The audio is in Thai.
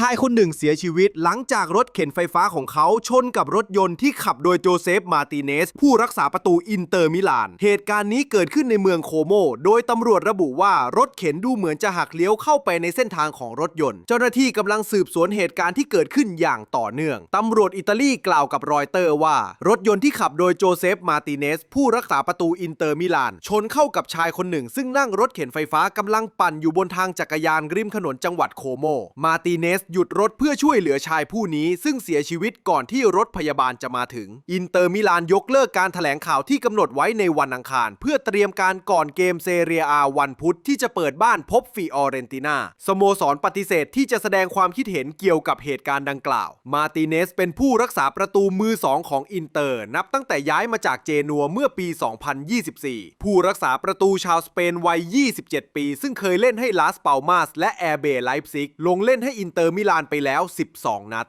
ชายคนหนึ่งเสียชีวิตหลังจากรถเข็นไฟฟ้าของเขาชนกับรถยนต์ที่ขับโดยโจเซฟมาร์ติเนส ผู้รักษาประตูอินเตอร์มิลาน เหตุการณ์นี้เกิดขึ้นในเมืองโคโม โดยตำรวจระบุว่ารถเข็นดูเหมือนจะหักเลี้ยวเข้าไปในเส้นทางของรถยนต์ เจ้าหน้าที่กำลังสืบสวนเหตุการณ์ที่เกิดขึ้นอย่างต่อเนื่อง ตำรวจอิตาลีกล่าวกับรอยเตอร์ว่า รถยนต์ที่ขับโดยโจเซฟมาร์ติเนส ผู้รักษาประตูอินเตอร์มิลาน ชนเข้ากับชายคนหนึ่ง ซึ่งนั่งรถเข็นไฟฟ้ากำลังปั่นอยู่บนทางจักรยานริมถนนจังหวัดโคโม มาร์ติเนสหยุดรถเพื่อช่วยเหลือชายผู้นี้ ซึ่งเสียชีวิตก่อนที่รถพยาบาลจะมาถึง อินเตอร์มิลานยกเลิกการถแถลงข่าวที่กำหนดไว้ในวันอังคาร เพื่อเตรียมการก่อนเกมเซเรียอาวันพุธที่จะเปิดบ้านพบฟีออเรนตินาสโมสรปฏิเสธที่จะแสดงความคิดเห็นเกี่ยวกับเหตุการณ์ดังกล่าว มาติเนสเป็นผู้รักษาประตูมือสองของอินเตอร์ นับตั้งแต่ย้ายมาจากเจนัวเมื่อปี 2024 ผู้รักษาประตูชาวสเปนวัย 27 ปี ซึ่งเคยเล่นให้ลาสเปามาสและแอร์เบไลป์ซิกลงเล่นให้อินเตอร์มิลานไปแล้ว 12 นัด